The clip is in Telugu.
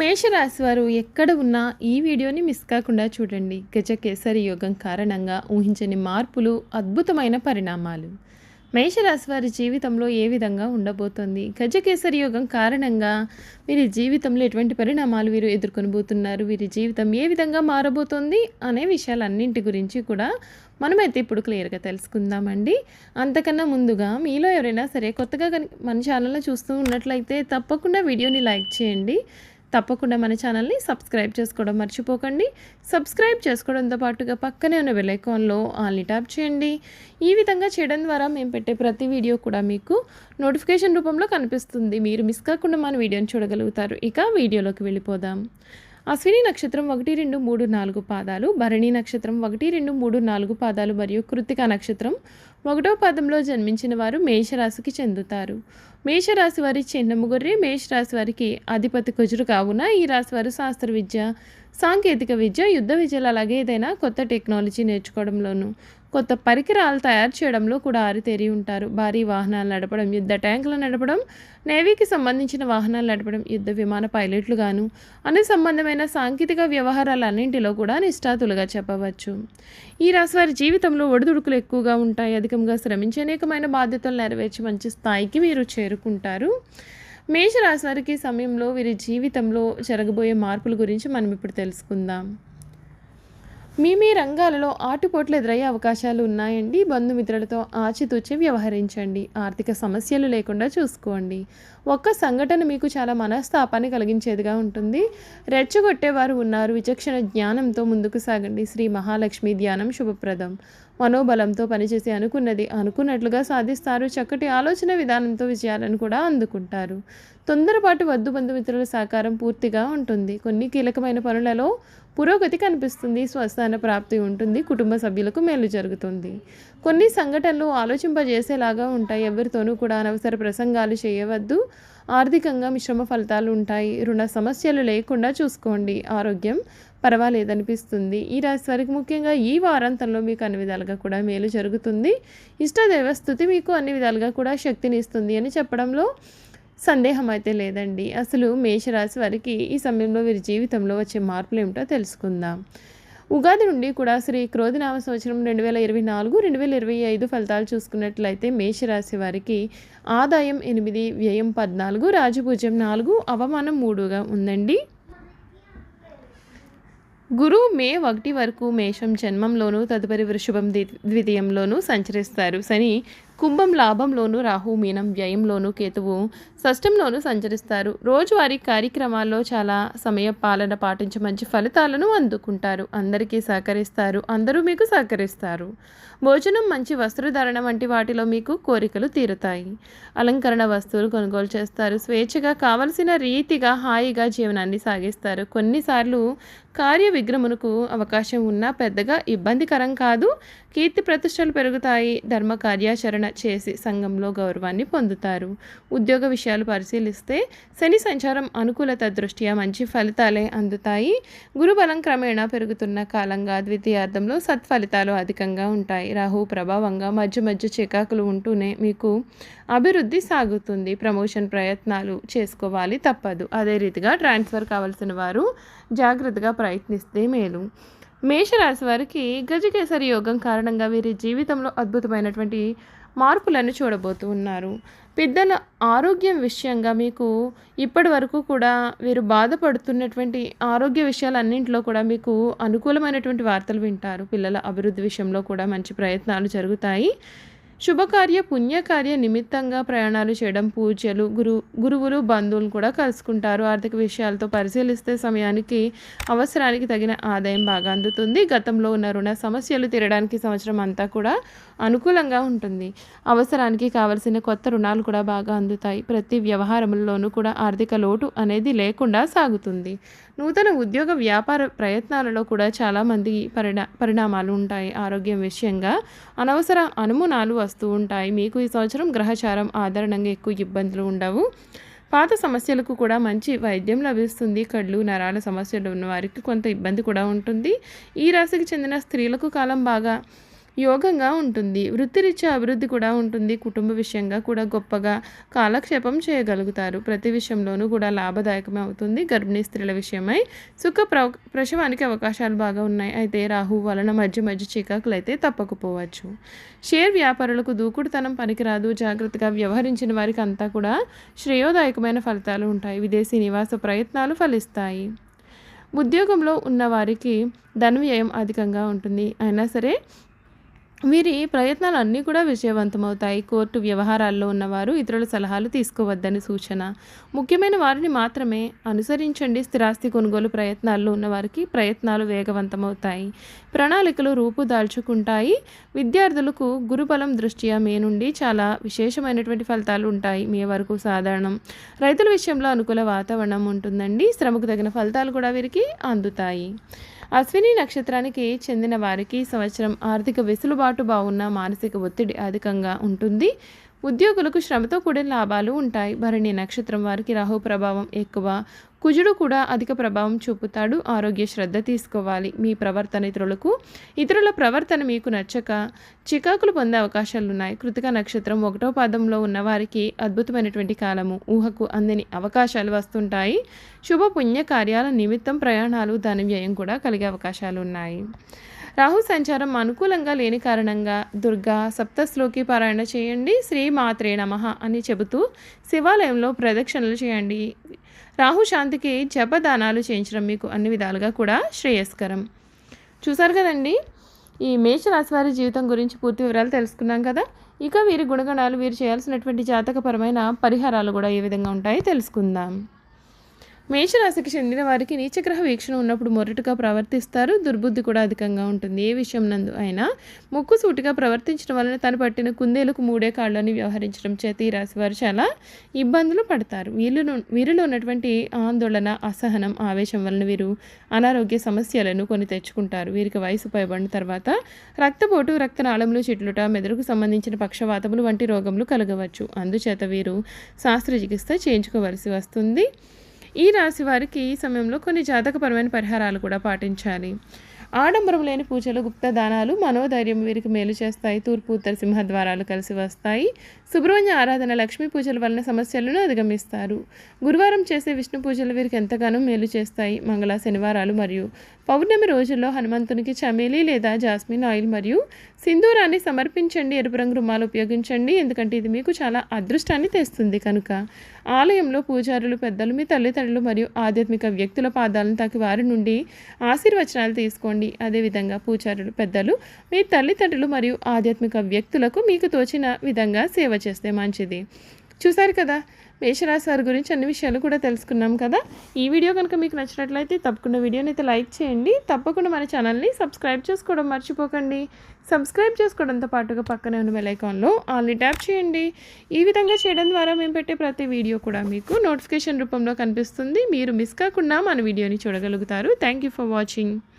మేషరాశి వారు ఎక్కడ ఉన్నా ఈ వీడియోని మిస్ కాకుండా చూడండి. గజ కేసరి యోగం కారణంగా ఊహించని మార్పులు అద్భుతమైన పరిణామాలు. మేషరాశి వారి జీవితంలో ఏ విధంగా ఉండబోతోంది? గజకేసరి యోగం కారణంగా వీరి జీవితంలో ఎటువంటి పరిణామాలు వీరు ఎదుర్కొనబోతున్నారు? వీరి జీవితం ఏ విధంగా మారబోతోంది? అనే విషయాలన్నింటి గురించి కూడా మనమైతే ఇప్పుడు క్లియర్గా తెలుసుకుందామండి. అంతకన్నా ముందుగా మీలో ఎవరైనా సరే కొత్తగా మన ఛానల్లో చూస్తూ ఉన్నట్లయితే తప్పకుండా వీడియోని లైక్ చేయండి. తప్పకుండా మన ఛానల్ని సబ్స్క్రైబ్ చేసుకోవడం మర్చిపోకండి. సబ్స్క్రైబ్ చేసుకోవడంతో పాటుగా పక్కనే ఉన్న బెలైకాన్లో ఆల్ని ట్యాప్ చేయండి. ఈ విధంగా చేయడం ద్వారా మేము పెట్టే ప్రతి వీడియో కూడా మీకు నోటిఫికేషన్ రూపంలో కనిపిస్తుంది. మీరు మిస్ కాకుండా మన వీడియోని చూడగలుగుతారు. ఇక వీడియోలోకి వెళ్ళిపోదాం. అశ్విని నక్షత్రం ఒకటి రెండు మూడు నాలుగు పాదాలు భరణి నక్షత్రం ఒకటి రెండు మూడు నాలుగు పాదాలు మరియు కృతిక నక్షత్రం ఒకటో పాదంలో జన్మించిన వారు మేషరాశికి చెందుతారు. మేషరాశి వారి చిన్నము గొర్రె మేషరాశి వారికి అధిపతి కుజురు కావున ఈ రాశి వారు శాస్త్ర విద్య సాంకేతిక విద్య యుద్ధ విద్యలు అలాగే ఏదైనా కొత్త టెక్నాలజీ నేర్చుకోవడంలోనూ కొత్త పరికరాలు తయారు చేయడంలో కూడా ఆరితేరి ఉంటారు. భారీ వాహనాలు నడపడం యుద్ధ ట్యాంకులు నడపడం నేవీకి సంబంధించిన వాహనాలు నడపడం యుద్ధ విమాన పైలట్లుగాను అన్ని సంబంధమైన సాంకేతిక వ్యవహారాలన్నింటిలో కూడా నిష్ఠాతులుగా చెప్పవచ్చు. ఈ రాశివారి జీవితంలో ఒడిదుడుకులు ఎక్కువగా ఉంటాయి. అధికంగా శ్రమించి అనేకమైన బాధ్యతలు నెరవేర్చి మంచి స్థాయికి మీరు చేరుకుంటారు. మేషరాశి వారికి సమయంలో వీరి జీవితంలో జరగబోయే మార్పుల గురించి మనం ఇప్పుడు తెలుసుకుందాం. మీ మీ రంగాలలో ఆటుపోట్లు ఎదురయ్యే అవకాశాలు ఉన్నాయండి. బంధుమిత్రులతో ఆచితూచి వ్యవహరించండి. ఆర్థిక సమస్యలు లేకుండా చూసుకోండి. ఒక్క సంఘటన మీకు చాలా మనస్తాపాన్ని కలిగించేదిగా ఉంటుంది. రెచ్చగొట్టేవారు ఉన్నారు. విచక్షణ జ్ఞానంతో ముందుకు సాగండి. శ్రీ మహాలక్ష్మి ధ్యానం శుభప్రదం. మనోబలంతో పనిచేసి అనుకున్నది అనుకున్నట్లుగా సాధిస్తారు. చక్కటి ఆలోచన విధానంతో విజయాలను కూడా అందుకుంటారు. తొందరపాటు వద్దు బంధుమిత్రుల సహకారం పూర్తిగా ఉంటుంది. కొన్ని కీలకమైన పనులలో పురోగతి కనిపిస్తుంది స్వస్థాన ప్రాప్తి ఉంటుంది కుటుంబ సభ్యులకు మేలు జరుగుతుంది. కొన్ని సంఘటనలు ఆలోచింపజేసేలాగా ఉంటాయి. ఎవరితోనూ కూడా అనవసర ప్రసంగాలు చేయవద్దు. ఆర్థికంగా మిశ్రమ ఫలితాలు ఉంటాయి. రుణ సమస్యలు లేకుండా చూసుకోండి. ఆరోగ్యం పర్వాలేదనిపిస్తుంది. ఈ రాశి వారికి ముఖ్యంగా ఈ వారాంతంలో మీకు అన్ని విధాలుగా కూడా మేలు జరుగుతుంది. ఇష్టదేవ స్థుతి మీకు అన్ని విధాలుగా కూడా శక్తిని ఇస్తుంది అని చెప్పడంలో సందేహం అయితే లేదండి. అసలు మేషరాశి వారికి ఈ సమయంలో వీరి జీవితంలో వచ్చే మార్పులు ఏమిటో తెలుసుకుందాం. ఉగాది నుండి కూడా శ్రీ క్రోధినామ సంవత్సరం రెండు వేల ఇరవై నాలుగు రెండు వేల ఇరవై ఐదు ఫలితాలు చూసుకున్నట్లయితే మేషరాశి వారికి ఆదాయం ఎనిమిది వ్యయం పద్నాలుగు రాజపూజ్యం నాలుగు అవమానం మూడుగా ఉందండి. గురువు మే ఒకటి వరకు మేషం జన్మంలోనూ తదుపరి వృషభం ద్వితీయంలోనూ సంచరిస్తారు. శని కుంభం లాభంలోను రాహు మీనం వ్యయంలోను కేతువు షష్టంలోను సంచరిస్తారు. రోజువారీ కార్యక్రమాల్లో చాలా సమయ పాలన పాటించి మంచి ఫలితాలను అందుకుంటారు. అందరికీ సహకరిస్తారు. అందరూ మీకు సహకరిస్తారు. భోజనం మంచి వస్త్రధారణ వంటి వాటిలో మీకు కోరికలు తీరుతాయి. అలంకరణ వస్తువులు కొనుగోలు చేస్తారు. స్వేచ్ఛగా కావలసిన రీతిగా హాయిగా జీవనాన్ని సాగిస్తారు. కొన్నిసార్లు కార్య విగ్రహమునకు అవకాశం ఉన్నా పెద్దగా ఇబ్బందికరం కాదు. కీర్తి ప్రతిష్టలు పెరుగుతాయి. ధర్మ కార్యాచరణ చేసి సంఘంలో గౌరవాన్ని పొందుతారు. ఉద్యోగ విషయాలు పరిశీలిస్తే శని సంచారం అనుకూలత దృష్ట్యా మంచి ఫలితాలే అందుతాయి. గురుబలం క్రమేణా పెరుగుతున్న కాలంగా ద్వితీయార్థంలో సత్ఫలితాలు అధికంగా ఉంటాయి. రాహు ప్రభావంగా మధ్య మధ్య చికాకులు ఉంటూనే మీకు అభివృద్ధి సాగుతుంది. ప్రమోషన్ ప్రయత్నాలు చేసుకోవాలి తప్పదు. అదే రీతిగా ట్రాన్స్ఫర్ కావాల్సిన వారు జాగ్రత్తగా ప్రయత్నిస్తే మేలు. మేషరాశి వారికి గజకేసరి యోగం కారణంగా వీరి జీవితంలో అద్భుతమైనటువంటి మార్పులను చూడబోతూ ఉన్నారు. పెద్దల ఆరోగ్యం విషయంగా మీకు ఇప్పటి వరకు కూడా వీరు బాధపడుతున్నటువంటి ఆరోగ్య విషయాలన్నింటిలో కూడా మీకు అనుకూలమైనటువంటి వార్తలు వింటారు. పిల్లల అభివృద్ధి విషయంలో కూడా మంచి ప్రయత్నాలు జరుగుతాయి. శుభకార్య పుణ్యకార్య నిమిత్తంగా ప్రయాణాలు చేయడం పూజలు గురు గురువులు బంధువులు కూడా కలుసుకుంటారు. ఆర్థిక విషయాలతో పరిశీలిస్తే సమయానికి అవసరానికి తగిన ఆదాయం బాగా అందుతుంది. గతంలో ఉన్న రుణ సమస్యలు తీరడానికి సంవత్సరం అంతా కూడా అనుకూలంగా ఉంటుంది. అవసరానికి కావలసిన కొత్త రుణాలు కూడా బాగా అందుతాయి. ప్రతి వ్యవహారంలోనూ కూడా ఆర్థిక లోటు అనేది లేకుండా సాగుతుంది. నూతన ఉద్యోగ వ్యాపార ప్రయత్నాలలో కూడా చాలామంది పరిణా పరిణామాలు ఉంటాయి. ఆరోగ్యం విషయంగా అనవసర అనుమానాలు వస్తూ ఉంటాయి. మీకు ఈ సంవత్సరం గ్రహచారం ఆధారణంగా ఎక్కువ ఇబ్బందులు ఉండవు. పాత సమస్యలకు కూడా మంచి వైద్యం లభిస్తుంది. కళ్ళు నరాల సమస్యలు ఉన్న వారికి కొంత ఇబ్బంది కూడా ఉంటుంది. ఈ రాశికి చెందిన స్త్రీలకు కాలం బాగా యోగంగా ఉంటుంది. వృత్తిరీత్యా అభివృద్ధి కూడా ఉంటుంది. కుటుంబ విషయంగా కూడా గొప్పగా కాలక్షేపం చేయగలుగుతారు. ప్రతి విషయంలోనూ కూడా లాభదాయకమే అవుతుంది. గర్భిణీ స్త్రీల విషయమై సుఖ ప్ర ప్రసవానికి అవకాశాలు బాగా ఉన్నాయి. అయితే రాహు వలన మధ్య మధ్య చికాకులు అయితే తప్పకపోవచ్చు. షేర్ వ్యాపారులకు దూకుడుతనం పనికిరాదు. జాగ్రత్తగా వ్యవహరించిన వారికి అంతా కూడా శ్రేయోదాయకమైన ఫలితాలు ఉంటాయి. విదేశీ నివాస ప్రయత్నాలు ఫలిస్తాయి. ఉద్యోగంలో ఉన్న వారికి ధన వ్యయం అధికంగా ఉంటుంది. అయినా సరే వీరి ప్రయత్నాలు అన్నీ కూడా విజయవంతమవుతాయి. కోర్టు వ్యవహారాల్లో ఉన్నవారు ఇతరుల సలహాలు తీసుకోవద్దని సూచన. ముఖ్యమైన వారిని మాత్రమే అనుసరించండి. స్థిరాస్తి కొనుగోలు ప్రయత్నాల్లో ఉన్నవారికి ప్రయత్నాలు వేగవంతమవుతాయి. ప్రణాళికలు రూపుదాల్చుకుంటాయి విద్యార్థులకు గురుబలం దృష్ట్యా మే నుండి చాలా విశేషమైనటువంటి ఫలితాలు ఉంటాయి. మే వరకు సాధారణం. రైతుల విషయంలో అనుకూల వాతావరణం ఉంటుందండి. శ్రమకు తగిన ఫలితాలు కూడా వీరికి అందుతాయి. అశ్విని నక్షత్రానికి చెందిన వారికి సంవత్సరం ఆర్థిక వెసులుబాటు బాగున్న మానసిక ఒత్తిడి అధికంగా ఉంటుంది. ఉద్యోగులకు శ్రమతో కూడిన లాభాలు ఉంటాయి. భరణి నక్షత్రం వారికి రాహు ప్రభావం ఎక్కువ. కుజుడు కూడా అధిక ప్రభావం చూపుతాడు. ఆరోగ్య శ్రద్ధ తీసుకోవాలి. మీ ప్రవర్తన ఇతరులకు ఇతరుల ప్రవర్తన మీకు నచ్చక చికాకులు పొందే అవకాశాలు ఉన్నాయి. కృతిక నక్షత్రం ఒకటో పాదంలో ఉన్న వారికి అద్భుతమైనటువంటి కాలము. ఊహకు అందని అవకాశాలు వస్తుంటాయి. శుభ పుణ్య కార్యాల నిమిత్తం ప్రయాణాలు ధన వ్యయం కూడా కలిగే అవకాశాలు ఉన్నాయి. రాహు సంచారం అనుకూలంగా లేని కారణంగా దుర్గా సప్తశ్లోకి పారాయణ చేయండి. శ్రీ మాత్రే నమ అని చెబుతూ శివాలయంలో ప్రదక్షిణలు చేయండి. రాహు శాంతికి జపదానాలు చేయించడం మీకు అన్ని విధాలుగా కూడా శ్రేయస్కరం. చూసారు కదండి? ఈ మేషరాశి వారి జీవితం గురించి పూర్తి వివరాలు తెలుసుకున్నాం కదా? ఇక వీరి గుణగణాలు వీరు చేయాల్సినటువంటి జాతకపరమైన పరిహారాలు కూడా ఏ విధంగా ఉంటాయో తెలుసుకుందాం. మేషరాశికి చెందిన వారికి నీచగ్రహ వీక్షణ ఉన్నప్పుడు మొరటుగా ప్రవర్తిస్తారు. దుర్బుద్ధి కూడా అధికంగా ఉంటుంది. ఏ విషయం నందు అయినా ముక్కు సూటిగా ప్రవర్తించడం వలన తను పట్టిన కుందేలకు మూడే కాళ్ళని వ్యవహరించడం చేత ఈ రాశి వారు చాలా ఇబ్బందులు పడతారు. వీళ్ళు వీరిలో ఉన్నటువంటి ఆందోళన అసహనం ఆవేశం వలన వీరు అనారోగ్య సమస్యలను కొని తెచ్చుకుంటారు. వీరికి వయసు పైబడిన తర్వాత రక్తపోటు రక్తనాళములు చిట్లుట మెదడుకు సంబంధించిన పక్షవాతములు వంటి రోగములు కలగవచ్చు. అందుచేత వీరు శాస్త్రచికిత్స చేయించుకోవలసి వస్తుంది. ఈ రాశి వారికి ఈ సమయంలో కొన్ని జాతకపరమైన పరిహారాలు కూడా పాటించాలి. ఆడంబరం లేని పూజలు గుప్త దానాలు మనోధైర్యం వీరికి మేలు చేస్తాయి. తూర్పు ఉత్తర సింహద్వారాలు కలిసి వస్తాయి. సుబ్రహ్మణ్య ఆరాధన లక్ష్మీ పూజల వలన సమస్యలను అధిగమిస్తారు. గురువారం చేసే విష్ణు పూజలు వీరికి ఎంతగానో మేలు చేస్తాయి. మంగళ శనివారాలు మరియు పౌర్ణమి రోజుల్లో హనుమంతునికి చమేలి లేదా జాస్మిన్ ఆయిల్ మరియు సింధూరాన్ని సమర్పించండి. ఎరుపు రంగు రుమాలు ఉపయోగించండి. ఎందుకంటే ఇది మీకు చాలా అదృష్టాన్ని తెస్తుంది కనుక. ఆలయంలో పూజారులు పెద్దలు మీ తల్లిదండ్రులు మరియు ఆధ్యాత్మిక వ్యక్తుల పాదాలను తాకి వారి నుండి ఆశీర్వచనాలు తీసుకోండి. అదేవిధంగా పూజారులు పెద్దలు మీ తల్లిదండ్రులు మరియు ఆధ్యాత్మిక వ్యక్తులకు మీకు తోచిన విధంగా సేవ చేస్తే మంచిది. చూసారు కదా? మేషరాశి వారి గురించి అన్ని విషయాలు కూడా తెలుసుకున్నాం కదా? ఈ వీడియో కనుక మీకు నచ్చినట్లయితే తప్పకుండా వీడియోని అయితే లైక్ చేయండి. తప్పకుండా మన ఛానల్ని సబ్స్క్రైబ్ చేసుకోవడం మర్చిపోకండి. సబ్స్క్రైబ్ చేసుకోవడంతో పాటుగా పక్కనే ఉన్న బెలైకాన్లో ఆల్ని ట్యాప్ చేయండి. ఈ విధంగా చేయడం ద్వారా మేము పెట్టే ప్రతి వీడియో కూడా మీకు నోటిఫికేషన్ రూపంలో కనిపిస్తుంది. మీరు మిస్ కాకుండా మన వీడియోని చూడగలుగుతారు. Thank you for watching.